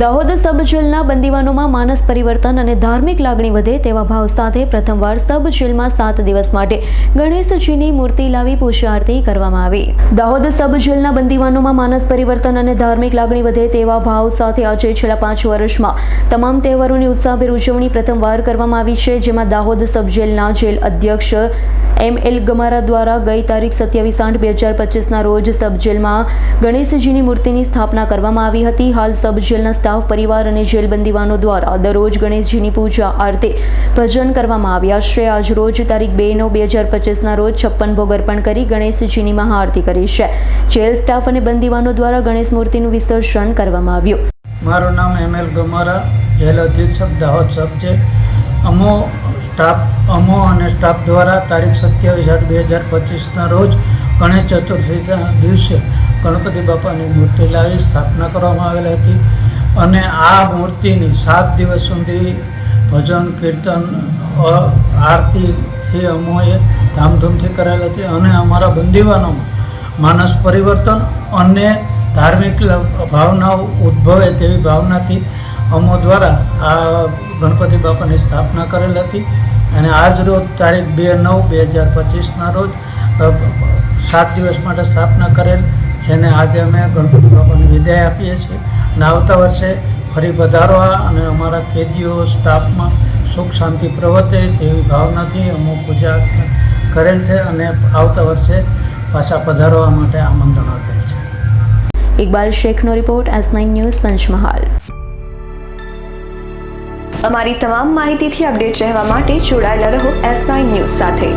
દાહોદ સબ જેલના બંદીવાનોમાં માનસ પરિવર્તન અને ધાર્મિક લાગણી વધે તેવા ભાવ સાથે પ્રથમવાર સબ જેલમાં સાત દિવસ માટે ગણેશજીની મૂર્તિ લાવી પૂજા આરતી કરવામાં આવી. દાહોદ સબ જેલના બંદીવાનોમાં માનસ પરિવર્તન અને ધાર્મિક લાગણી વધે તેવા ભાવ સાથે આજે છેલ્લા પાંચ વર્ષમાં તમામ તહેવારોની ઉત્સાહભેર ઉજવણી પ્રથમવાર કરવામાં આવી છે, જેમાં દાહોદ સબ જેલના જેલ અધ્યક્ષ એમ એલ ગમારા દ્વારા ગઈ તારીખ સત્યાવીસ આઠ બે હજાર પચીસના રોજ સબ જેલમાં ગણેશજીની મૂર્તિની સ્થાપના કરવામાં આવી હતી. હાલ સબ જેલના સ્ટાફ, પરિવાર અને જેલબંદીવાનો દ્વારા દરરોજ ગણેશજીની પૂજા આરતી ભજન કરવામાં આવ્યા છે આજ રોજ તારીખ બે નવ બે હજાર પચીસના રોજ છપ્પન ભોગ અર્પણ કરી ગણેશજીની મહાઆરતી કરી છે. જેલ સ્ટાફ અને બંદીવાનો દ્વારા ગણેશ મૂર્તિનું વિસર્જન કરવામાં આવ્યું. મારું નામ એમ એલ ગમારા, જેલ અધિક્ષક, દાહોદ સબ છે. અમો સ્ટાફ, અમો અને સ્ટાફ દ્વારા તારીખ સત્યાવીસ આઠ બે હજાર પચીસના રોજ ગણેશ ચતુર્થીના દિવસે ગણપતિ બાપાની મૂર્તિ લાવી સ્થાપના કરવામાં આવેલ હતી. અને આ મૂર્તિની સાત દિવસ સુધી ભજન, કીર્તન આરતીથી અમોએ ધામધૂમથી કરેલ હતી અને અમારા બંદીવાનોમાં માનસ પરિવર્તન અને ધાર્મિક ભાવનાઓ ઉદ્ભવે તેવી ભાવનાથી અમો દ્વારા આ ગણપતિ બાપાની સ્થાપના કરેલ હતી અને આજ રોજ તારીખ બે નવ બે હજાર પચીસના રોજ સાત દિવસ માટે સ્થાપના કરેલ, જેને આજે અમે ગણપતિ બાપાની વિદાય આપીએ છીએ. અને આવતા વર્ષે ફરી પધારવા અને અમારા કેદીઓ સ્ટાફમાં સુખ શાંતિ પ્રવર્તે તેવી ભાવનાથી અમો પૂજા કરેલ છે અને આવતા વર્ષે પાછા પધારવા માટે આમંત્રણ આપેલ છે. Iqbal શેખનો report S nine news Panchmahal. અમારી તમામ માહિતીથી અપડેટ રહેવા માટે જોડાયેલા રહો એસ નાઇન ન્યૂઝ સાથે.